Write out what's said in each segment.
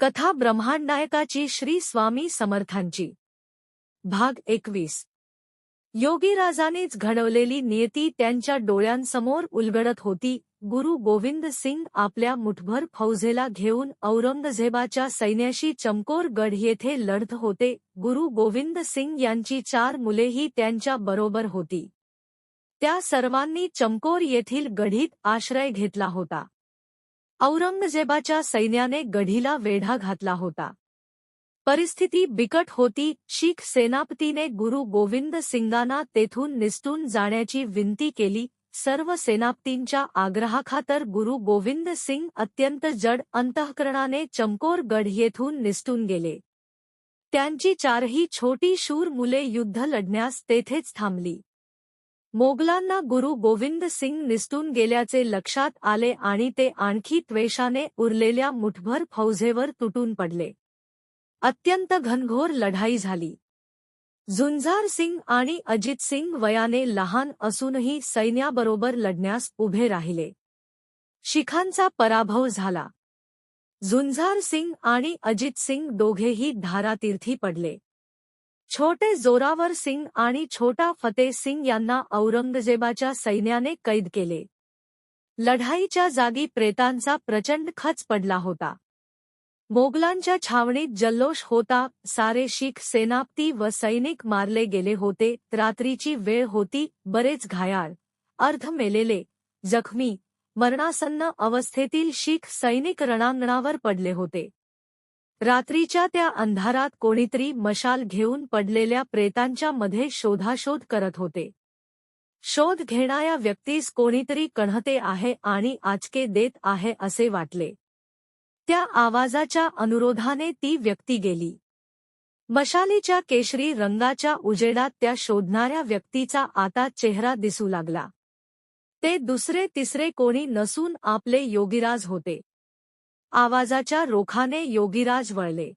कथा ब्रह्मांडनायकाची श्री स्वामी समर्थांची. भाग एकवीस. योगीराजानेच घडवलेली नियती त्यांच्या डोळ्यांसमोर उलगडत होती. गुरु गोविंद सिंग आपल्या मुठभर फौजेला घेऊन औरंगजेबाच्या सैन्याशी चमकोर गढ येथे लढत होते. गुरु गोविंद सिंग यांची चार मुलेही त्यांच्या बरोबर होती. त्या सर्वांनी चमकोर येथील गढीत आश्रय घेतला होता. औरंगजेबाच्या सैन्याने गढीला वेढा घातला होता. परिस्थिती बिकट होती. शीख सेनापतीने गुरु गोविंद सिंगांना तेथून निसटून जाण्याची विनंती केली. सर्व सेनापतींच्या आग्रहाखातर गुरु गोविंद सिंग अत्यंत जड अंतःकरणाने चमकोर गढ येथून निसटून गेले. त्यांची चारही छोटी शूर मुले युद्ध लढण्यास तेथेच थांबली. मोगलांना गुरु गोविंद सिंग निसटून गेल्याचे लक्षात आले आणि ते आणखी त्वेषाने उरलेल्या मुठभर फौजेवर तुटून पडले. अत्यंत घनघोर लढाई झाली. झुंझार सिंग आणि अजित सिंग वयाने लहान असूनही सैन्याबरोबर लढण्यास उभे राहिले. शिखांचा पराभव झाला. झुंझार सिंग आणि अजित सिंग दोघेही धारातीर्थी पडले. छोटे जोरावर सिंग आणि छोटा फतेह सिंग यांना औरंगजेबाच्या सैन्याने कैद केले. लढाईच्या जागी प्रेतांचा प्रचंड खच पडला होता. मोगलांच्या छावणीत जल्लोष होता सारे शीख सेनापती व सैनिक मारले गेले होते रात्रीची वेळ होती बरेच घायाळ अर्ध मेलेले जखमी मरणासन्न अवस्थेतील शीख सैनिक रणांगणावर पडले होते. रात्रीच्या त्या अंधारात कोणीतरी मशाल घेऊन पडलेल्या प्रेतांच्या मध्ये शोधाशोध करत होते. शोध घेणाऱ्या व्यक्तीस कोणीतरी कणहते आहे आणि आचके देत आहे असे वाटले. त्या आवाजाच्या अनुरोधाने ती व्यक्ती गेली. मशालीच्या केशरी रंगाच्या उजेडात त्या शोधणाऱ्या व्यक्तीचा आता चेहरा दिसू लागला. ते दुसरे तिसरे कोणी नसून आपले योगीराज होते. आवाजाच्या रोखाने योगीराज वळले.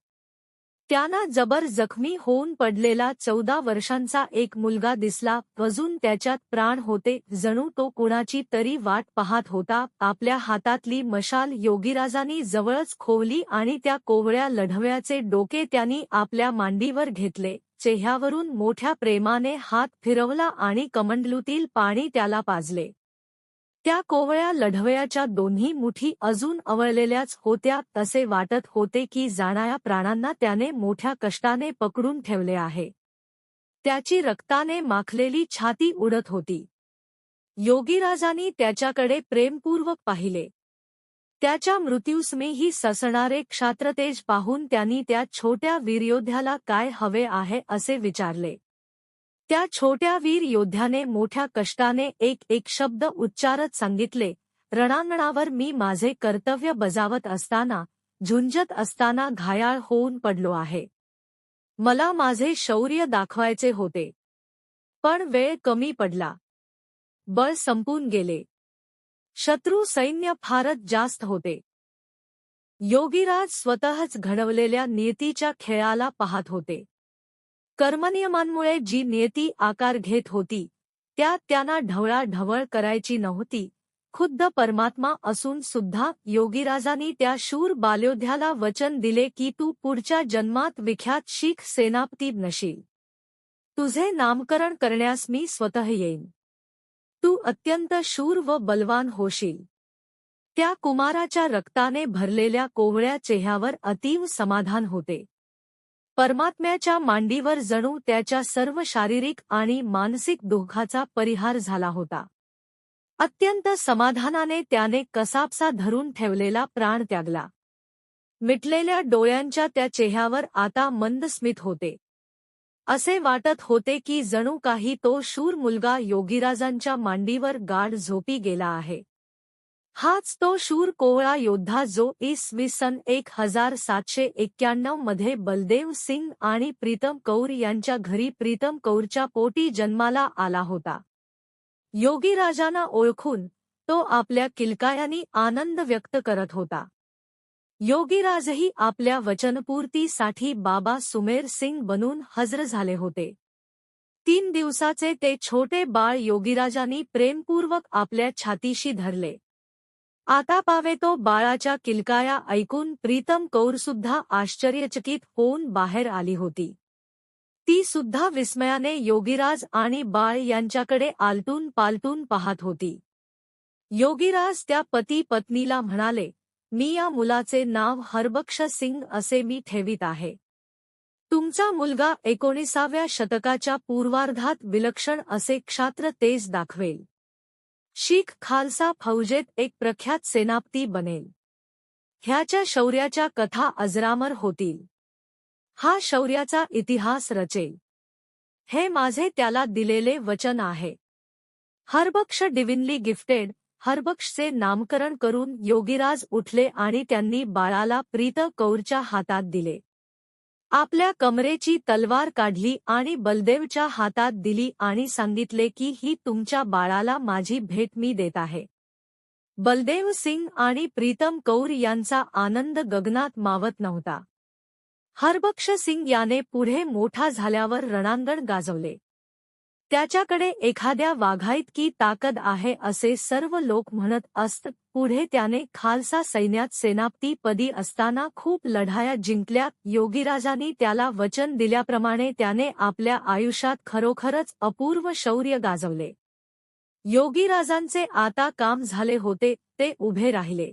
त्यांना जबर जखमी होऊन पडलेला चौदा वर्षांचा एक मुलगा दिसला. अजून त्याच्यात प्राण होते. जणू तो कुणाची तरी वाट पाहत होता. आपल्या हातातली मशाल योगीराजांनी जवळच खोवली आणि त्या कोवळ्या लढव्याचे डोके त्यांनी आपल्या मांडीवर घेतले. चेह्यावरून मोठ्या प्रेमाने हात फिरवला आणि कमंडलूतील पाणी त्याला पाजले. त्या कोवळ्या लढवयाच्या दोन्ही मुठी अजून अवळलेल्याच होत्या तसे वाटत होते की जाणाऱ्या प्राणांना त्याने मोठ्या कष्टाने पकडून ठेवले आहे. त्याची रक्ताने माखलेली छाती उडत होती. योगीराजांनी त्याच्याकडे प्रेमपूर्वक पाहिले. त्याच्या मृत्यूस्मेही ससणारे क्षात्रतेज पाहून त्यांनी त्या छोट्या वीरयोद्ध्याला काय हवे आहे असे विचारले. त्या छोट्या वीर योद्ध्याने मोठ्या कष्टाने एक एक शब्द उच्चारत सांगितले रणांगणावर मी माझे कर्तव्य बजावत असताना झुंजत असताना घायाळ होऊन पडलो आहे. मला माझे शौर्य दाखवायचे होते. पण वेळ कमी पडला. बळ संपून गेले. शत्रू सैन्य फारच जास्त होते. योगीराज स्वतःच घडवलेल्या नियतीच्या खेळाला पाहत होते. कर्मनियमांमुळे जी नियती आकार घेत होती त्या त्यांना ढवळाढवळ करायची नव्हती. खुद्द परमात्मा असून सुद्धा योगीराजांनी त्या शूर बाल्योध्याला वचन दिले की तू पुढच्या जन्मात विख्यात शीख सेनापती नशील. तुझे नामकरण करण्यास मी स्वतः येईन. तू अत्यंत शूर व बलवान होशील. त्या कुमाराच्या रक्ताने भरलेल्या कोवळ्या चेह्यावर अतीव समाधान होते. परमात्म्याच्या मांडीवर जणू त्याच्या सर्व शारीरिक आणि मानसिक दुःखाचा परिहार झाला होता. अत्यंत समाधानाने त्याने कसापसा धरून ठेवलेला प्राण त्यागला. मिटलेल्या डोळ्यांच्या त्या चेह्यावर आता मंद स्मित होते. असे वाटत होते की जणू काही तो शूर मुलगा योगीराजांच्या मांडीवर गाढ झोपी गेला आहे. हाच तो शूर कोवळा योद्धा जो इसवी सन एक हजार सातशे एक्क्याण्णवमध्ये बलदेव सिंग आणि प्रीतम कौर यांच्या घरी प्रीतम कौरच्या पोटी जन्माला आला होता. योगीराजांना ओळखून तो आपल्या किलकायानी आनंद व्यक्त करत होता. योगीराजही आपल्या वचनपूर्तीसाठी बाबा सुमेर सिंग बनून हजर झाले होते. तीन दिवसाचे ते छोटे बाळ योगीराजांनी प्रेमपूर्वक आपल्या छातीशी धरले. आता पावे तो बाळाच्या किलकाया ऐकून प्रीतम कौर सुद्धा आश्चर्यचकित होऊन बाहेर आली होती. ती सुद्धा विस्मयाने योगीराज आणि बाळ यांच्याकडे आलटून पालटून पाहत होती. योगीराज त्या पती पत्नीला म्हणाले मी या मुलाचे नाव हरबक्ष सिंग असे मी ठेवीत आहे. तुमचा मुलगा एकोणीसाव्या शतकाच्या पूर्वार्धात विलक्षण असे क्षात्र तेज दाखवेल. शीख खालसा फौजेत एक प्रख्यात सेनापती बनेल. ह्याच्या शौर्याच्या कथा अजरामर होतील. हा शौर्याचा इतिहास रचेल. हे माझे त्याला दिलेले वचन आहे. हरबक्ष डिविनली गिफ्टेड हरबक्षचे नामकरण करून योगीराज उठले आणि त्यांनी बाळाला प्रीत कौरच्या हातात दिले. आपल्या कमरेची तलवार काढली आणि बलदेवच्या हातात दिली आणि सांगितले की ही तुमच्या बाळाला माझी भेट मी देत आहे. बलदेव सिंग आणि प्रीतम कौर यांचा आनंद गगनात मावत नव्हता. हरबक्ष सिंग याने पुढे मोठा झाल्यावर रणांगण गाजवले. त्याच्याकडे एखाद्या वाघाइतकी ताकद आहे असे सर्व लोक म्हणत असत पुढे त्याने खालसा सैन्यात सेनापती पदी असताना खूप लढाया जिंकल्या. योगीराजांनी त्याला वचन दिल्याप्रमाणे त्याने आपल्या आयुष्यात खरोखरच अपूर्व शौर्य गाजवले. योगीराजांचे आता काम झाले होते ते उभे राहिले.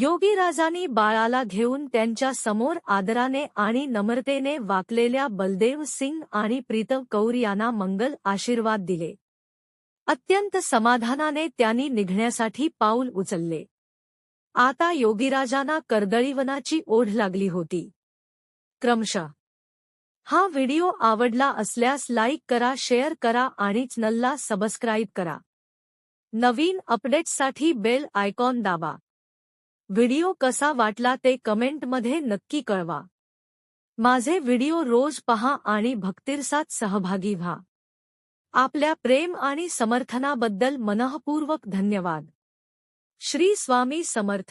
योगीराजांनी बाळाला घेऊन त्यांच्यासमोर आदराने आणि नम्रतेने वाकलेल्या बलदेव सिंग आणि प्रीतम कौर यांना मंगल आशीर्वाद दिले. अत्यंत समाधानाने त्यांनी निघण्यासाठी पाऊल उचलले. आता योगीराजांना कर्दळीवनाची ओढ लागली होती. क्रमशः हा व्हिडिओ आवडला असल्यास लाईक करा शेअर करा आणि चॅनलला सबस्क्राईब करा. नवीन अपडेट्ससाठी बेल आयकॉन दाबा. व्हिडिओ कसा वाटला ते कमेंटमध्ये नक्की कळवा. माझे व्हिडिओ रोज पहा आणि भक्तिरसात सहभागी व्हा. आपल्या प्रेम आणि समर्थनाबद्दल मनःपूर्वक धन्यवाद. श्री स्वामी समर्थ.